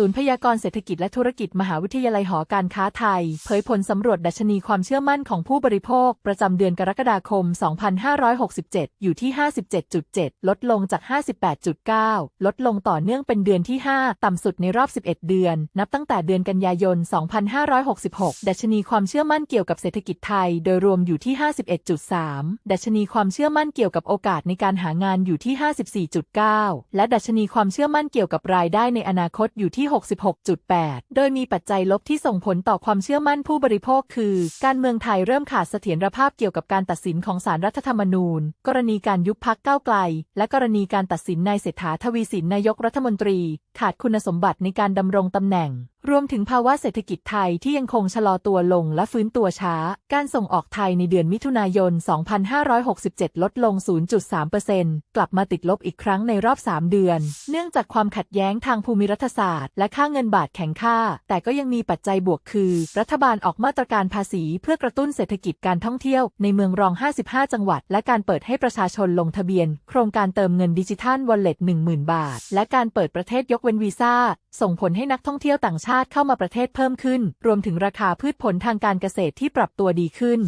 ศูนย์พยากรณ์เศรษฐกิจและธุรกิจมหาวิทยาลัยหอการค้าไทย เผยผลสำรวจดัชนีความเชื่อมั่นของผู้บริโภค ประจำเดือนกรกฎาคม 2567 อยู่ที่ 57.7 ลดลงจาก 58.9 ลดลงต่อเนื่องเป็นเดือนที่ 5 ต่ำสุดในรอบ 11 เดือน นับตั้งแต่เดือนกันยายน 2566 ดัชนีความเชื่อมั่นเกี่ยวกับเศรษฐกิจไทย โดยรวมอยู่ที่ 51.3 ดัชนีความเชื่อมั่นเกี่ยวกับโอกาสในการหางานอยู่ที่ 54.9 และดัชนีความเชื่อมั่นเกี่ยวกับรายได้ในอนาคตอยู่ที่66.8 โดยมีปัจจัยลบที่ส่งผลต่อความเชื่อมั่นผู้บริโภคคือ การเมืองไทยเริ่มขาดเสถียรภาพเกี่ยวกับการตัดสินของศาลรัฐธรรมนูญ กรณีการยุบพักก้าวไกล และกรณีการตัดสินนายเศรษฐาทวีสินนายกรัฐมนตรี ขาดคุณสมบัติในการดำรงตำแหน่ง รวมถึงภาวะเศรษฐกิจไทยที่ยังคงชะลอตัวลงและฟื้นตัวช้า การส่งออกไทยในเดือนมิถุนายน 2567 ลดลง 0.3%กลับมาติดลบอีกครั้งในรอบ 3 เดือน เนื่องจากความขัดแย้งทางภูมิรัฐศาสตร์ และค่าเงินบาทแข็งค่า แต่ก็ยังมีปัจจัยบวกคือ รัฐบาลออกมาตรการภาษีเพื่อกระตุ้นเศรษฐกิจการท่องเที่ยวในเมืองรอง 55 จังหวัด และการเปิดให้ประชาชนลงทะเบียน โครงการเติมเงินดิจิทัลวอลเล็ต10,000 บาท และการเปิดประเทศยกเว้นวีซ่าส่งผลให้นักท่องเที่ยวต่างชาติเข้ามาประเทศเพิ่มขึ้น รวมถึงราคาพืชผลทางการเกษตรที่ปรับตัวดีขึ้น